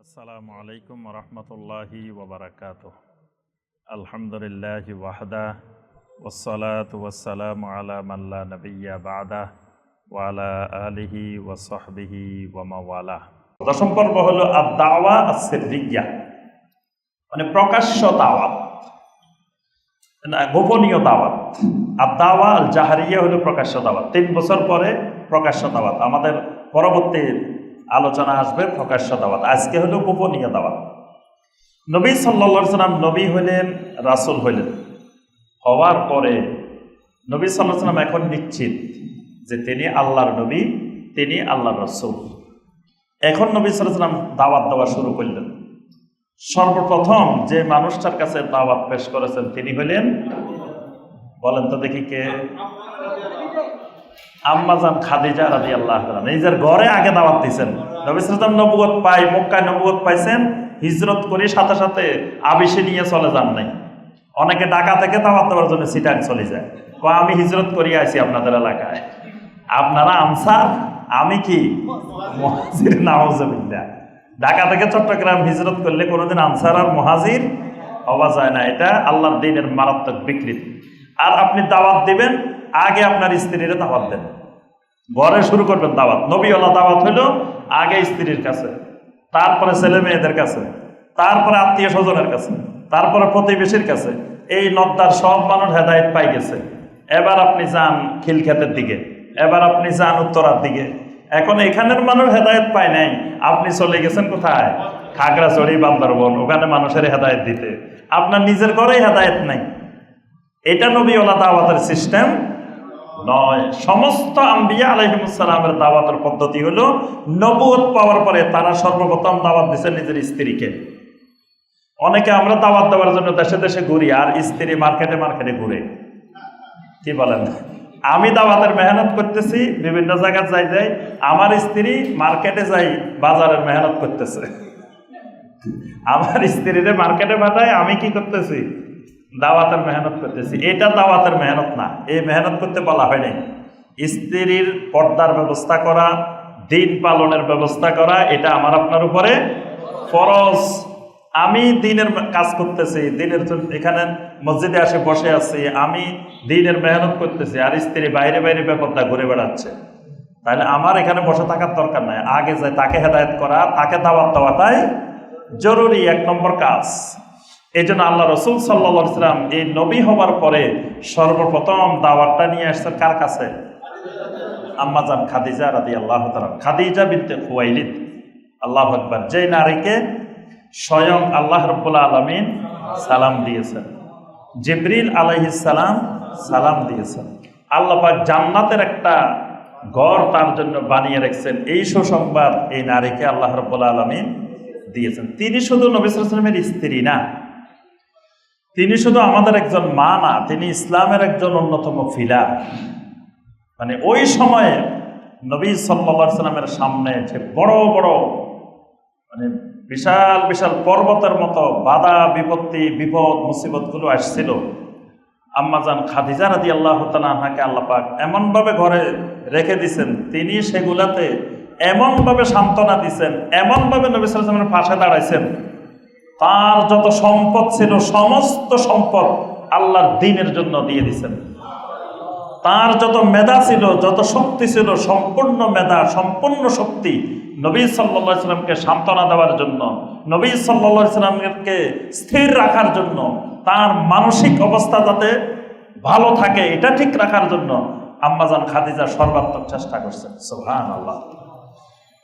আসসালামু আলাইকুম রহমতুল্লাহি ওবরাকাত আলহামদুলিল্লাহ ওয়াহদা ওসলাত ওয়াসালাম আলা মাল্লা নবিয়া বাদা ওয়ালা আলিহি ওয়াসহবিহি ওয়ামাওয়ালা দশম পর্ব হলো আদাওয়া আসিরিয়া মানে প্রকাশ্য দাওয়াত গোপনীয় দাওয়াত। আর দাওয়া আল জাহারিয়া হলো প্রকাশ্য দাওয়াত। তিন বছর পরে প্রকাশ্য দাওয়াত। আমাদের পরবর্তী আলোচনা আসবে, প্রকাশ্য দাওয়াত। আজকে হলো গোপনীয় দাওয়াত। নবী সাল্লা সাল্লাম নবী হইলেন, রাসুল হইলেন। হওয়ার পরে নবী সাল্লাহ সাল্লাম এখন নিশ্চিত যে তিনি আল্লাহর নবী, তিনি আল্লাহর রসুল। এখন নবী সাল্লাম দাওয়াত দেওয়া শুরু করলেন। সর্বপ্রথম যে মানুষটার কাছে দাওয়াত পেশ করেছেন তিনি হলেন বলেন তো দেখি কে? আম্মাজান খাদিজা রাজি আল্লাহ নিজের ঘরে আগে দাওয়াত দিয়েছেন। নবিসাম নবুয়ত পাই মক্কায় নবুয়ত পাইছেন, হিজরত করে সাথে সাথে আবিসে নিয়ে চলে যান নাই। অনেকে ঢাকা থেকে দাওয়াত দেওয়ার জন্য সিটাং চলে যায়। ক আমি হিজরত করিয়ে আইছি আপনাদের এলাকায়। আপনারা আনসার, আমি কি? মহাজির নাওজবিল্লা ঢাকা থেকে চট্টগ্রাম হিজরত করলে কোনোদিন আনসার আর মহাজির হওয়া যায় না। এটা আল্লাহর দিনের মারাত্মক বিকৃতি। আর আপনি দাওয়াত দিবেন, আগে আপনার স্ত্রীর দাওয়াত দেন। ঘরে শুরু করবেন দাওয়াত। নবীওয়ালা দাওয়াত হইল আগে স্ত্রীর কাছে, তারপরে ছেলে মেয়েদের কাছে, তারপরে আত্মীয় স্বজনের কাছে, তারপরে প্রতিবেশীর কাছে। এই নদ্দার সব মানুষ হেদায়ত পাই গেছে। এবার আপনি যান খিলখ্যাতের দিকে, এবার আপনি যান উত্তরার দিকে। এখন এখানের মানুষ হেদায়ত পায় নাই। আপনি চলে গেছেন কোথায়? খাগড়াছড়ি, বান্দরবন। ওখানে মানুষের হেদায়ত দিতে। আপনার নিজের ঘরেই হেদায়ত নাই। এটা নবী ওলা দাওয়াতের সিস্টেম নয়। সমস্ত আম্বিয়া আলহিমুসালামের দাওয়াতের পদ্ধতি হলো নবুয়ত পাওয়ার পরে তারা সর্বপ্রথম দাওয়াত দিচ্ছে নিজের স্ত্রীকে। অনেকে আমরা দাওয়াত দেওয়ার জন্য দেশে দেশে ঘুরি, আর স্ত্রী মার্কেটে মার্কেটে ঘুরে। কি বলেন? আমি দাওয়াতের মেহনত করতেছি, বিভিন্ন জায়গায় যাই যাই, আমার স্ত্রী মার্কেটে যাই, বাজারের মেহনত করতেছে। আমার স্ত্রীরে মার্কেটে পাঠায়, আমি কি করতেছি? দাওয়াতের মেহনত করতেছি। এটা দাওয়াতের মেহনত না। এই মেহনত করতে বলা হয়নি স্ত্রীর পর্দার ব্যবস্থা করা, দিন পালনের ব্যবস্থা করা, এটা আমার আপনার উপরে ফরজ। আমি দিনের কাজ করতেছি, দিনের এখানে মসজিদে আসে, বসে আছি, আমি দিনের মেহনত করতেছি, আর স্ত্রী বাইরে বাইরে ব্যাপারটা ঘুরে বেড়াচ্ছে। তাহলে আমার এখানে বসে থাকার দরকার নাই। আগে যায় তাকে হেদায়ত করা, তাকে দাওয়াত দেওয়াটাই জরুরি, এক নম্বর কাজ। এই জন্য আল্লাহ রসুল সাল্লা সাল্লাম এই নবী হবার পরে সর্বপ্রথম দাওয়াতটা নিয়ে আসছেন কার কাছে? আম্মাজান খাদিজা রাদি আল্লাহ খাদিজা বিনতে খুয়াইলিদ। আল্লাহ আকবর। যে নারীকে স্বয়ং আল্লাহ রব্বুল্লা আলমিন সালাম দিয়েছেন। জিবরিল আলহিসাল্লাম সালাম দিয়েছেন। আল্লাহ পাক জান্নাতের একটা গড় তার জন্য বানিয়ে রেখেছেন। এই সুসংবাদ এই নারীকে আল্লাহ রব্বুল্লা আলমিন দিয়েছেন। তিনি শুধু নবিসামের স্ত্রী না তিনি শুধু আমাদের একজন মা না, তিনি ইসলামের একজন অন্যতম ফিলার মানে ওই সময়ে নবী সাল্লা সাল্লামের সামনে যে বড় বড় মানে বিশাল বিশাল পর্বতের মতো বাধা, বিপত্তি, বিপদ, মুসিবতগুলো আসছিল। আম্মাজান খাদিজা রাদি আল্লাহ তালাহাকে আল্লাপাক এমনভাবে ঘরে রেখে দিছেন, তিনি সেগুলাতে এমনভাবে সান্ত্বনা দিছেন, এমনভাবে নবী সাল্লামের পাশে দাঁড়াইছেন। তার যত সম্পদ ছিল, সমস্ত সম্পদ আল্লাহর দিনের জন্য দিয়ে দিছেন। তার যত মেধা ছিল, যত শক্তি ছিল, সম্পূর্ণ মেধা, সম্পূর্ণ শক্তি নবী সাল্লা সাল্লামকে সান্ত্বনা দেওয়ার জন্য, নবী সাল্লা সাল্লামকে স্থির রাখার জন্য, তার মানসিক অবস্থা যাতে ভালো থাকে, এটা ঠিক রাখার জন্য আম্মাজান খাদিজা সর্বাত্মক চেষ্টা করছেন। সোহান আল্লাহ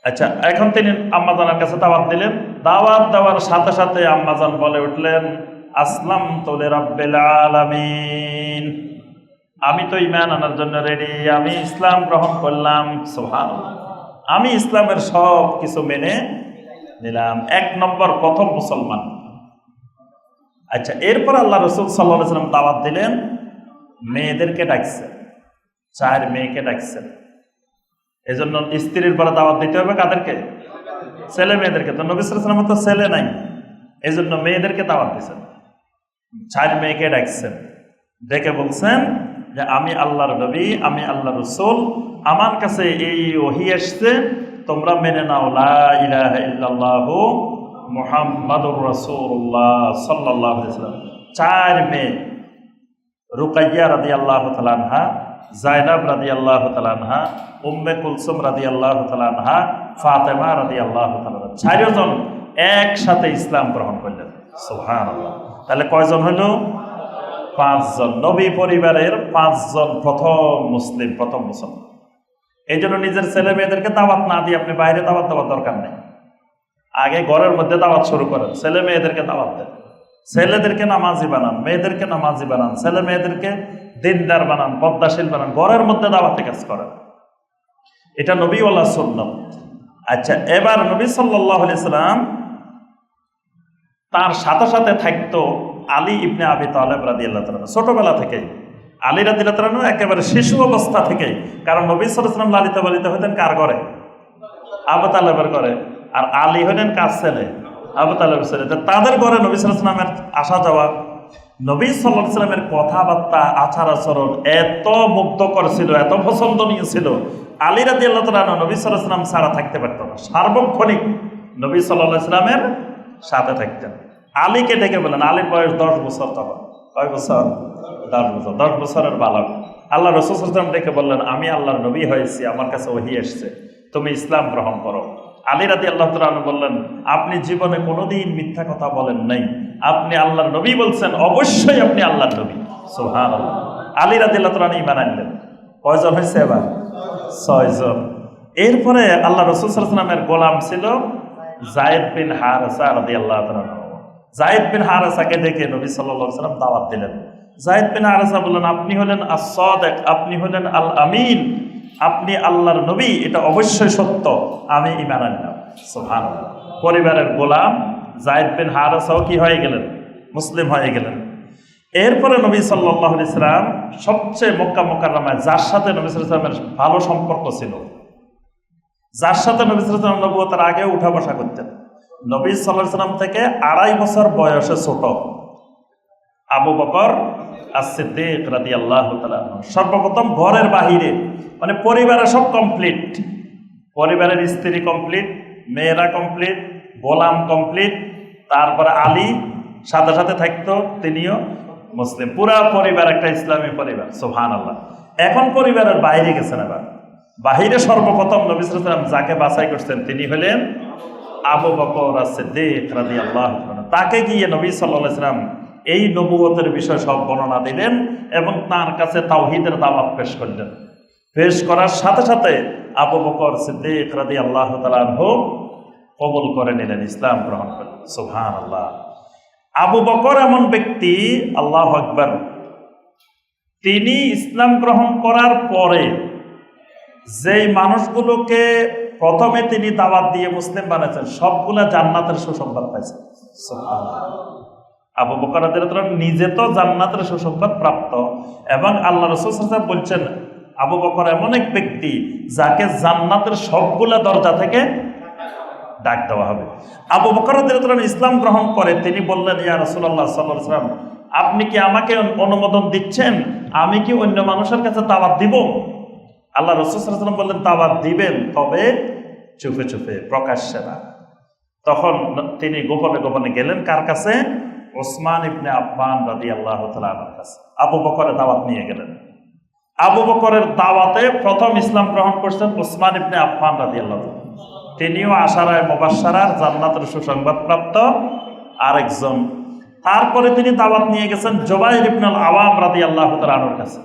আচ্ছা এখন তিনি আম্মাজানের কাছে দাওয়াত দিলেন। দাওয়াত দেওয়ার সাথে সাথে আম্মাজান বলে উঠলেন আসলাম তোলে রব্বেল আলামিন। আমি তো ইমান আনার জন্য রেডি আমি ইসলাম গ্রহণ করলাম। সোহান আমি ইসলামের সব কিছু মেনে নিলাম। এক নম্বর, প্রথম মুসলমান। আচ্ছা এরপর আল্লাহ রসুল সাল্লাহ সাল্লাম দাওয়াত দিলেন, মেয়েদেরকে ডাকছেন, চার মেয়েকে ডাকছেন। এজন্য স্ত্রীর পরে দাওয়াত দিতে হবে কাদেরকে? ছেলে মেয়েদেরকে। তো নবিসাম তো ছেলে নাই। এই জন্য মেয়েদেরকে দাওয়াত দিচ্ছেন চার মেয়েকে ডাকছেন। ডেকে বলছেন যে, আমি আল্লাহর নবী, আমি আল্লাহ রসুল। আমার কাছে এই ওহি আসছে। তোমরা মেনে নাও, লা ইলাহা ইল্লাল্লাহু মোহাম্মদুর রসুল্লাহ সাল্লাহ চার মেয়ে, রুকাইয়া রাদি আল্লাহ তালানহা জাইনাব রাদি আল্লাহ তালানহা উম্মে কুলসুম রাদি আল্লাহ তালানহা ফাতেমা রাদি আল্লাহ চারজন একসাথে ইসলাম গ্রহণ করলেন। সুহান তাহলে কয়জন হলো? পাঁচজন। নবী পরিবারের পাঁচজন প্রথম মুসলিম, প্রথম মুসলমান। এই জন্য নিজের ছেলে মেয়েদেরকে দাওয়াত না দিয়ে আপনি বাইরে দাওয়াত দেওয়ার দরকার নেই। আগে ঘরের মধ্যে দাওয়াত শুরু করেন। ছেলে মেয়েদেরকে দাওয়াত দেন। ছেলেদেরকে নামাজি বানান, মেয়েদেরকে নামাজি বানান। ছেলে মেয়েদেরকে দিনদার বানান পদ্মাশীল বানান, ঘরের মধ্যে দাওয়াতে কাজ করেন। এটা নবীওয়ালা সুন্নত। আচ্ছা এবার নবী সাল্লাহ সাল্লাম তার সাথে সাথে থাকতো আলী ইবনে আবি তালেব রাদি আল্লাহ ছোটবেলা থেকেই আলী রাদি আল্লাহ একেবারে শিশু অবস্থা থেকেই, কারণ নবী সাল্লাম লালিত পালিত হতেন কার ঘরে? আবু তালেবের ঘরে। আর আলী হলেন কার ছেলে? আবু তালেবের ছেলে। তাদের ঘরে নবী সাল্লামের আসা যাওয়া নবী সাল্লাহ সাল্লামের কথাবার্তা আচার আচরণ এত মুগ্ধকর ছিল, এত পছন্দনীয় ছিল। আলী রাদি আল্লাহ তালা নবী সাল্লাহ সাল্লাম ছাড়া থাকতে পারত না। সার্বক্ষণিক নবী সাল্লাহ সাল্লামের সাথে থাকতেন। আলীকে ডেকে বলেন আলীর বয়স দশ বছর তখন কয় বছর? দশ বছর। দশ বছরের বালক। আল্লাহ রসুলাম ডেকে বললেন, আমি আল্লাহর নবী হয়েছি, আমার কাছে ওহি এসছে। তুমি ইসলাম গ্রহণ করো। আলী রাদি আল্লাহ তালু বললেন, আপনি জীবনে কোনোদিন মিথ্যা কথা বলেন নাই। আপনি আল্লাহর নবী বলছেন, অবশ্যই আপনি আল্লাহর নবী। সোহান আলী রাদি আল্লাহ তালু ইমান আনলেন। কয়জন হয়েছে এবার? ছয়জন। এরপরে আল্লাহ রসুল সাল্লামের গোলাম ছিল জায়দ বিন হারসা রাদি আল্লাহ জায়দ বিন হারসাকে দেখে নবী সাল্লাহ সাল্লাম দাওয়াত দিলেন। জায়দ বিন হারসা বললেন, আপনি হলেন আসাদেক আপনি হলেন আল আমিন আপনি আল্লাহর নবী, এটা অবশ্যই সত্য। আমি ইমান আনলাম। সোহান পরিবারের গোলাম জায়দ বিন হারসাও কি হয়ে গেলেন? মুসলিম হয়ে গেলেন। এরপরে নবী সাল্লাহ ইসলাম সবচেয়ে মক্কা মোকাররামায়, যার সাথে নবী সাল্লামের ভালো সম্পর্ক ছিল, যার সাথে নবী সাল্লাম নবুয়তার আগে উঠা বসা করতেন। নবী সাল্লাহ সাল্লাম থেকে আড়াই বছর বয়সে ছোট। আবু বকর আসিদ্দিক আল্লাহ সর্বপ্রথম ঘরের বাহিরে মানে পরিবারের সব কমপ্লিট পরিবারের স্ত্রী কমপ্লিট মেয়েরা কমপ্লিট গোলাম কমপ্লিট তারপরে আলী, সাথে সাথে থাকতো তিনিও মুসলিম। পুরা পরিবার একটা ইসলামী পরিবার সোহান আল্লাহ এখন পরিবারের বাইরে গেছেন এবার। বাহিরে সর্বপ্রথম নবী সাল্লাম যাকে বাছাই করছেন, তিনি হলেন আবু বকর সিদ্দিক রাদি আল্লাহ তাকে গিয়ে নবী সাল্লাহ সাল্লাম এই নবুয়তের বিষয় সব বর্ণনা দিলেন এবং তার কাছে তাওহিদের দাওয়াত পেশ করলেন। পেশ করার সাথে সাথে আবু বকর সিদ্দিক রাদি আল্লাহ তালাহ কবল করে নিলেন, ইসলাম গ্রহণ করলেন। সুহান আল্লাহ আবু বকর এমন ব্যক্তি, আল্লাহ আকবর, তিনি ইসলাম গ্রহণ করার পরে যেই মানুষগুলোকে প্রথমে তিনি দাওয়াত দিয়ে মুসলিম বানাইছেন সবগুলা জান্নাতের সুসংবাদ পাইছেন। আবু বকরাদের নিজে তো জান্নাতের সুসংবাদ প্রাপ্ত এবং আল্লাহ রসুল বলছেন, আবু বকর এমন এক ব্যক্তি যাকে জান্নাতের সবগুলা দরজা থেকে ডাক দেওয়া হবে। আবু বকরাদের ইসলাম গ্রহণ করে, তিনি বললেন, ইয়া রসুল্লাহ সাল্লাম আপনি কি আমাকে অনুমোদন দিচ্ছেন? আমি কি অন্য মানুষের কাছে দাওয়াত দিব? আল্লাহ রসুলাম বললেন, দাওয়াত দিবেন, তবে চুপে চুপে প্রকাশ্যে না। তখন তিনি গোপনে গোপনে গেলেন, কার কাছে? ওসমান ইবনে আব্বান রাদি আল্লাহ তালার কাছে। আবু বকরে দাওয়াত নিয়ে গেলেন। আবু বকরের দাওয়াতে প্রথম ইসলাম গ্রহণ করছেন ওসমান ইবনে আব্বান রাদি আল্লাহ তিনিও আশারায় মোবাসারার জান্নাতের সুসংবাদ প্রাপ্ত আরেকজন। তারপরে তিনি দাওয়াত নিয়ে গেছেন জোবাইর ইবনুল আওয়াম রাদি আল্লাহ তালানোর কাছে।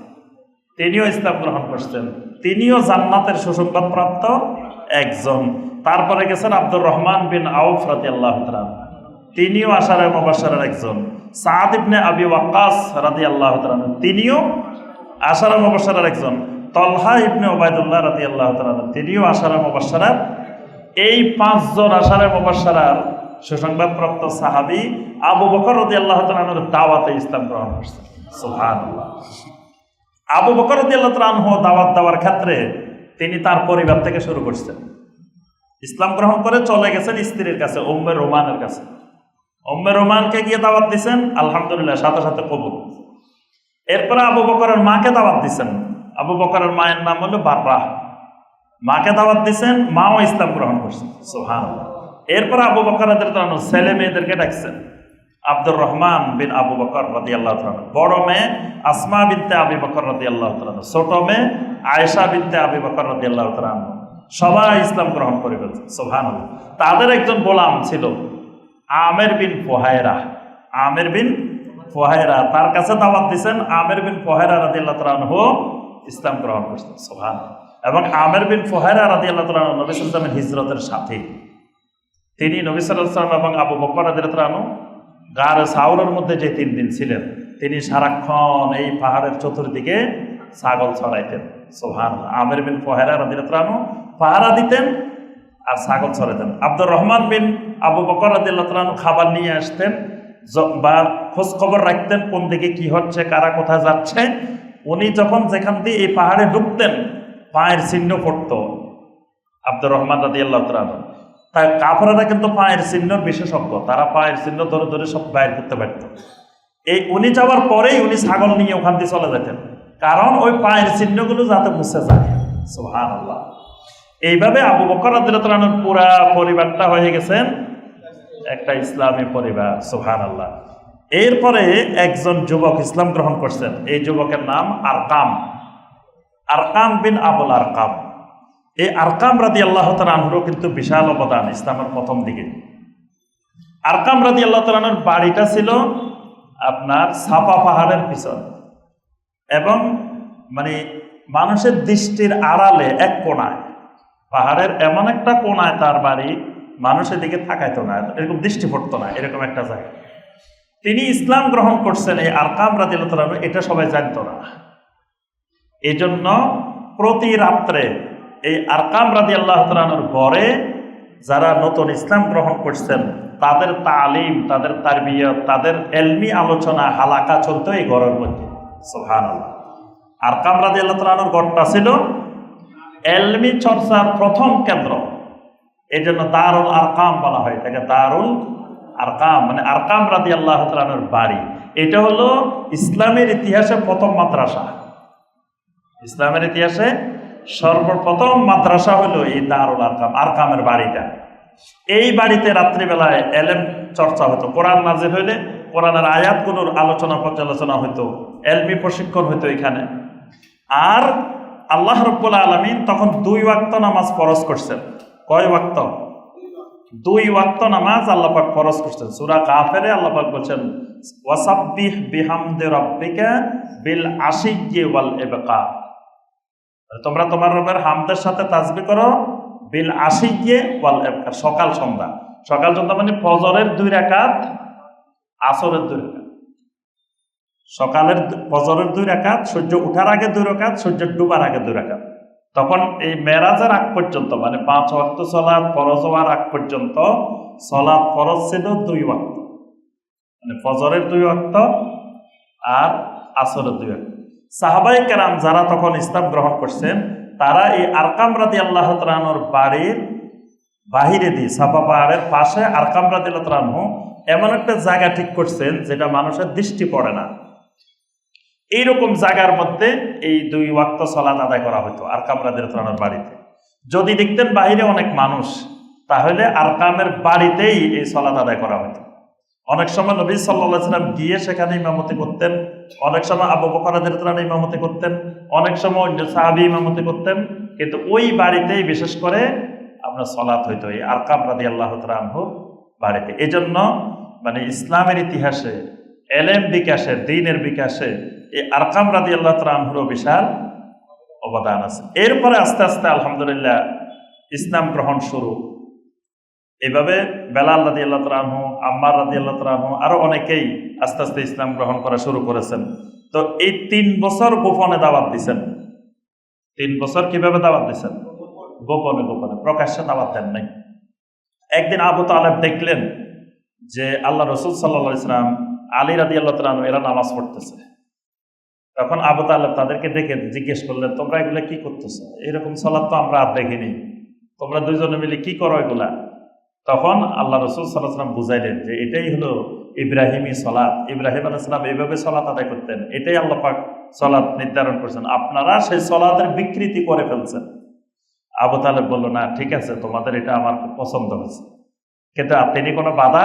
তিনিও ইসলাম গ্রহণ করছেন। তিনিও জান্নাতের সুসংবাদ প্রাপ্ত একজন। তারপরে গেছেন আব্দুর রহমান বিন আউফ রাতি আল্লাহ তিনিও আশারে মুবাসারের একজন। সাদ ইবনে আবি ওয়াক্কাস রাদি আল্লাহ তিনিও আশারা মুবাসারের একজন। তলহা ইবনে ওবায়দুল্লাহ রাদি আল্লাহ তিনিও আশারা মুবাসারার এই পাঁচজন আশারে মুবাসারার সুসংবাদপ্রাপ্ত সাহাবি আবু বকর রদি আল্লাহ তালানোর দাওয়াতে ইসলাম গ্রহণ করছেন। সুহান আবু বকর রদি আল্লাহ তালাহ দাওয়াত দেওয়ার ক্ষেত্রে তিনি তার পরিবার থেকে শুরু করছেন। ইসলাম গ্রহণ করে চলে গেছেন স্ত্রীর কাছে ওম্মে রোমানের কাছে। ওম্মে রোমানকে গিয়ে দাওয়াত দিচ্ছেন আলহামদুলিল্লাহ, সাথে সাথে কবুল। এরপরে আবু বকরের মাকে দাওয়াত দিচ্ছেন আবু বকরের মায়ের নাম হলো বাররা মাকে দাওয়াত দিচ্ছেন মাও ইসলাম গ্রহণ করছেন সোহান এরপর আবু বকর রাদিয়াল্লাহু ছেলে মেয়েদেরকে ডাকছেন। আব্দুর রহমান বিন আবু বকর রাদিয়াল্লাহু তাআলা বড় মেয়ে আসমা বিনতে আবু বকর রাদিয়াল্লাহু তাআলা ছোট মেয়ে আয়েশা বিনতে আবু বকর রাদিয়াল্লাহু তাআলা সবাই ইসলাম গ্রহণ করে ফেলছে। সুবহানাল্লাহ। তাদের একজন গোলাম ছিল। আমের বিন ফোহায়রা। আমের বিন ফোহায়রা। তার কাছে দাওয়াত দিচ্ছেন আমের বিন ফোহায়রা রাদিয়াল্লাহু তাআলা আনহু ইসলাম গ্রহণ করছেন। সুবহানাল্লাহ। এবং আমের বিন ফোহায়রা রাদিয়াল্লাহু তাআলা আনহু নবী ওয়াসাল্লামের হিজরতের সাথে। তিনি নবী ওয়াসাল্লাম এবং আবু বকর রাদিয়াল্লাহু তাআলা আনহু গাড়ে সাউরের মধ্যে যে তিন দিন ছিলেন, তিনি সারাক্ষণ এই পাহাড়ের চতুর্দিকে ছাগল ছড়াইতেন। সোহান আমের বিন ফহেরা রাদিলাতরানু পাহারা দিতেন আর ছাগল ছড়াইতেন। আব্দুর রহমান বিন আবু বকর রাদিল্লাহতানু খাবার নিয়ে আসতেন বা খোঁজ খবর রাখতেন কোন দিকে কি হচ্ছে, কারা কোথায় যাচ্ছে। উনি যখন যেখান দিয়ে এই পাহাড়ে ঢুকতেন, পায়ের চিহ্ন পড়তো আব্দুর রহমান রাদি আল্লাহ তাই কাফরারা কিন্তু পায়ের চিহ্ন বিশেষজ্ঞ, তারা পায়ের চিহ্ন ধরে ধরে সব বাইর করতে পারত। এই উনি যাওয়ার পরেই উনি ছাগল নিয়ে ওখান দিয়ে চলে যেতেন, কারণ ওই পায়ের চিহ্নগুলো যাতে মুছে যায়। সুহান আল্লাহ এইভাবে আবু বকর রাদিয়াল্লাহু পুরা পরিবারটা হয়ে গেছেন একটা ইসলামী পরিবার সোহান আল্লাহ এরপরে একজন যুবক ইসলাম গ্রহণ করছেন। এই যুবকের নাম আরকাম। আরকাম বিন আবুল আরকাম। এই আরকাম রাদি আল্লাহ তালাহুরও কিন্তু বিশাল অবদান ইসলামের প্রথম দিকে। আরকাম রাদি আল্লাহ তালানোর বাড়িটা ছিল আপনার সাপা পাহাড়ের পিছন। এবং মানে মানুষের দৃষ্টির আড়ালে এক কোনায় পাহাড়ের এমন একটা কোণায় তার বাড়ি মানুষের দিকে তাকাইতো না, এরকম দৃষ্টি পড়তো না, এরকম একটা জায়গা। তিনি ইসলাম গ্রহণ করছেন এই আরকাম রাদি আল্লাহ এটা সবাই জানতো না। এই জন্য প্রতি রাত্রে এই আরকাম রাদি আল্লাহ তালানোর ঘরে যারা নতুন ইসলাম গ্রহণ করছেন, তাদের তালিম, তাদের তারবিয়ত, তাদের এলমি আলোচনা, হালাকা চলতো এই ঘরের মধ্যে। সোহান আরকাম রাদি আল্লাহ তালানোর ঘরটা ছিল এলমি চর্চার প্রথম কেন্দ্র। এই জন্য দারুল আরকাম বলা হয়, এটাকে দারুল আরকাম মানে আরকাম রাদি আল্লাহ বাড়ি। এটা হলো ইসলামের ইতিহাসে প্রথম মাদ্রাসা। ইসলামের ইতিহাসে সর্বপ্রথম মাদ্রাসা হলো এই দারুল আরকাম, আরকামের বাড়িটা। এই বাড়িতে রাত্রিবেলায় এলেম চর্চা হতো, কোরআন নাজির হইলে কোরআনের আয়াতগুলোর আলোচনা পর্যালোচনা হতো এলমি প্রশিক্ষণ হতো এখানে। আর আল্লাহ রব্বুল আলমিন তখন দুই ওয়াক্ত নামাজ ফরজ করছেন। কয় ওয়াক্ত? দুই ওয়াক্ত নামাজ আল্লাহ পাক ফরজ করছেন। সূরা কাফেরে আল্লাহ পাক বলছেন, ওয়াসাব্বিহ বিহামদি রাব্বিকা বিল আশিয়্যি ওয়াল ইবকা। তোমরা তোমার রবের হামদের সাথে তাজবি করো, বিল আশিয়ে ওয়াল ইবকা, সকাল সন্ধ্যা। সকাল সন্ধ্যা মানে ফজরের দুই রাকাত, আসরের দুই রাকাত। সকালের ফজরের দুই রাকাত, সূর্য উঠার আগে দুই রাকাত, সূর্য ডুবার আগে দুই রাকাত। তখন এই মেরাজের আগ পর্যন্ত মানে পাঁচ ওয়াক্ত সলাদ ফরজ হওয়ার আগ পর্যন্ত সলাৎ ফরজ ছিল দুই ওয়াক্ত। মানে ফজরের দুই ওয়াক্ত আর আসরের দুই ওয়াক্ত। সাহাবাই কেরাম যারা তখন ইসলাম গ্রহণ করছেন, তারা এই আরকাম রাদি আল্লাহ তালানোর বাড়ির বাহিরে দিয়ে, সাফা পাহাড়ের পাশে আরকাম রাদি আল্লাহ এমন একটা জায়গা ঠিক করছেন, যেটা মানুষের দৃষ্টি পড়ে না। এইরকম জায়গার মধ্যে এই দুই ওয়াক্ত সলাত আদায় করা হতো আরকাম রাদি আল্লাহ তালানোর বাড়িতে। যদি দেখতেন বাহিরে অনেক মানুষ, তাহলে আরকামের বাড়িতেই এই সলাত আদায় করা হতো অনেক সময় নবী সাল্লাহ সাল্লাম গিয়ে সেখানে ইমামতি করতেন, অনেক সময় আবু বকরাদের তারা ইমামতি করতেন, অনেক সময় অন্য সাহাবি ইমামতি করতেন, কিন্তু ওই বাড়িতেই বিশেষ করে আপনার সলাৎ হইতো এই আরকাম রাদি আল্লাহ তালহুর বাড়িতে। এই জন্য মানে ইসলামের ইতিহাসে, এলেম বিকাশে দিনের বিকাশে এই আরকাম রাদি আল্লাহ তালহুরও বিশাল অবদান আছে। এরপরে আস্তে আস্তে আলহামদুলিল্লাহ ইসলাম গ্রহণ শুরু। এইভাবে বেলাল রাদি আল্লাহ তালাহু আম্মার রাদি আল্লাহ তালাহু আরও অনেকেই আস্তে আস্তে ইসলাম গ্রহণ করা শুরু করেছেন। তো এই তিন বছর গোপনে দাওয়াত দিছেন। তিন বছর কীভাবে দাওয়াত দিছেন? গোপনে গোপনে। প্রকাশ্যে দাওয়াত দেন নাই। একদিন আবু তালেব দেখলেন যে আল্লাহ রসুল সাল্লা ইসলাম আলী রাদি আল্লাহ তালাহু এরা নামাজ পড়তেছে। তখন আবু তালেব তাদেরকে ডেকে জিজ্ঞেস করলেন, তোমরা এগুলা কি করতেছো? এরকম সলাদ তো আমরা আর দেখিনি। তোমরা দুইজনে মিলে কি করো এগুলা? তখন আল্লাহ রসুল সাল্লাহাম বুঝাইলেন যে এটাই হলো ইব্রাহিমী সলাৎ ইব্রাহিম আলাইসালাম এইভাবে সলাৎ আদায় করতেন, এটাই আল্লাহ পাক সলাৎ নির্ধারণ করছেন। আপনারা সেই সলাতের বিকৃতি করে ফেলছেন। আবু তালেব বলল, না, ঠিক আছে, তোমাদের এটা আমার খুব পছন্দ হয়েছে। কিন্তু তিনি কোনো বাধা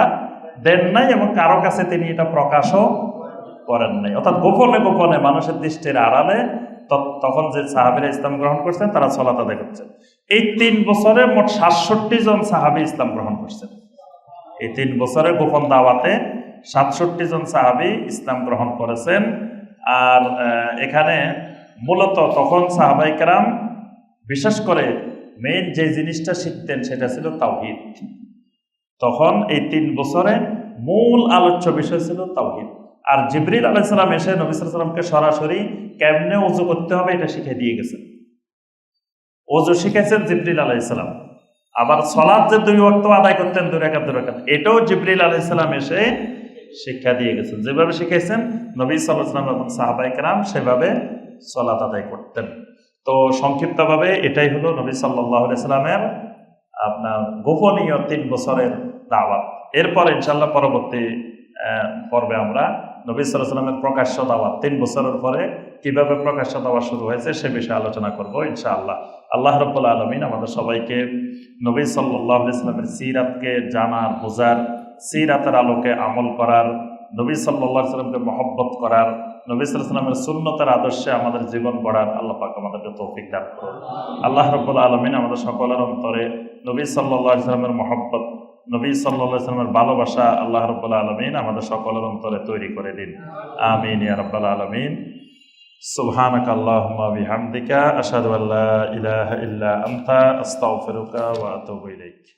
দেন নাই এবং কারও কাছে তিনি এটা প্রকাশও করেন নাই। অর্থাৎ গোপনে গোপনে মানুষের দৃষ্টির আড়ালে তখন যে সাহাবিরা ইসলাম গ্রহণ করছেন, তারা সলাত আদায় করছেন। এই তিন বছরে মোট সাতষট্টি জন সাহাবি ইসলাম গ্রহণ করছেন। এই তিন বছরে গোপন দাওয়াতে সাতষট্টি জন সাহাবি ইসলাম গ্রহণ করেছেন। আর এখানে মূলত তখন সাহাবাই কেরাম বিশেষ করে মেন যে জিনিসটা শিখতেন সেটা ছিল তাওহিদ। তখন এই তিন বছরে মূল আলোচ্য বিষয় ছিল তাওহিদ। আর জিবরিল আলাইসালাম এসে নবী সাল্লামকে সরাসরি কেমনে উজু করতে হবে এটা শিখে দিয়ে গেছেন ওজু শিখেছেন জিবরিল আলাইসালাম আবার সলাদ যে দুই ওয়াক্ত আদায় করতেন দুই রেখাত এটাও জিবরিল আলাইসালাম এসে শিক্ষা দিয়ে গেছেন। যেভাবে শিখেছেন নবী সাল্লাহাম এবং সাহাবাই কেরাম সেভাবে সলাত আদায় করতেন। তো সংক্ষিপ্তভাবে এটাই হলো নবী সাল্লাহ সাল্লামের আপনার গোপনীয় তিন বছরের দাওয়াত। এরপর ইনশাল্লাহ পরবর্তী পর্বে আমরা নবী সাল্লামের প্রকাশ্য দাওয়াত। তিন বছরের পরে কীভাবে প্রকাশ্য দাওয়াত শুরু হয়েছে সে বিষয়ে আলোচনা করব ইনশাআল্লাহ। আল্লাহ রব্বুল্লা আলমিন আমাদের সবাইকে নবী সাল্লাহ ইসলামের সিরাতকে জানার, বোঝার, সিরাতের আলোকে আমল করার, নবী সাল্লাহ সাল্লামকে মহব্বত করার, নবী সাল্লামের সুন্নতের আদর্শে আমাদের জীবন গড়ার আল্লাহ পাক আমাদেরকে তৌফিক দান করুন। আল্লাহ রব্বুল আলমিন আমাদের সকলের অন্তরে নবী সাল্লাহ সাল্লামের মহব্বত নবী সাল্লাহ সাল্লামের ভালোবাসা আল্লাহ রব্বুল আলমিন আমাদের সকলের অন্তরে তৈরি করে দিন আমিন ইয়া রব্বাল আলমিন سبحانك اللهم وبحمدك أشهد أن لا إله إلا أنت أستغفرك وأتوب إليك